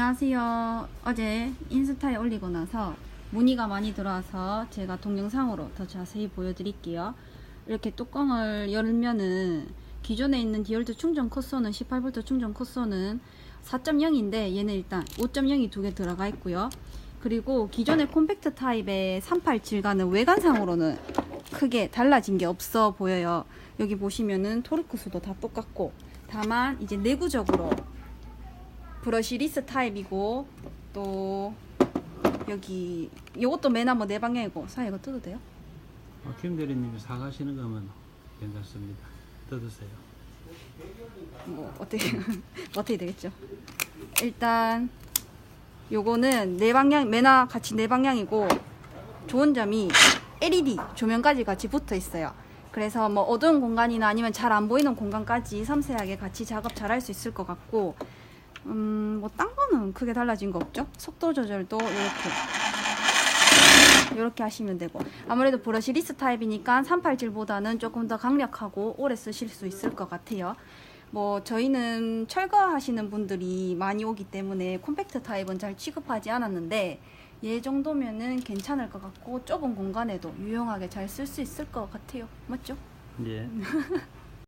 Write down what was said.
안녕하세요. 어제 인스타에 올리고 나서 문의가 많이 들어와서 제가 동영상으로 더 자세히 보여드릴게요. 이렇게 뚜껑을 열면은 기존에 있는 디올트 충전 컷소는 18V 충전 컷소는 4.0인데 얘는 일단 5.0이 두 개 들어가 있고요. 그리고 기존의 콤팩트 타입의 387과는 외관상으로는 크게 달라진 게 없어 보여요. 여기 보시면은 토르크 수도 다 똑같고 다만 이제 내구적으로 브러쉬 리스 타입이고 또 여기 맨 한번 네 방향이고 사 이거 뜯어도 돼요? 어, 김 대리님이 사가시는 거면 괜찮습니다. 뜯으세요. 뭐 어떻게 어떻게 되겠죠? 일단 요거는 네 방향 매나 같이 네 방향이고 좋은 점이 LED 조명까지 같이 붙어 있어요. 그래서 뭐 어두운 공간이나 아니면 잘 안 보이는 공간까지 섬세하게 같이 작업 잘 할 수 있을 것 같고 음 뭐 딴 거는 크게 달라진 거 없죠? 속도 조절도 이렇게 이렇게 하시면 되고 아무래도 브러쉬 리스 타입이니까 387보다는 조금 더 강력하고 오래 쓰실 수 있을 것 같아요. 뭐 저희는 철거하시는 분들이 많이 오기 때문에 콤팩트 타입은 잘 취급하지 않았는데 얘 정도면은 괜찮을 것 같고 좁은 공간에도 유용하게 잘 쓸 수 있을 것 같아요. 맞죠? 예.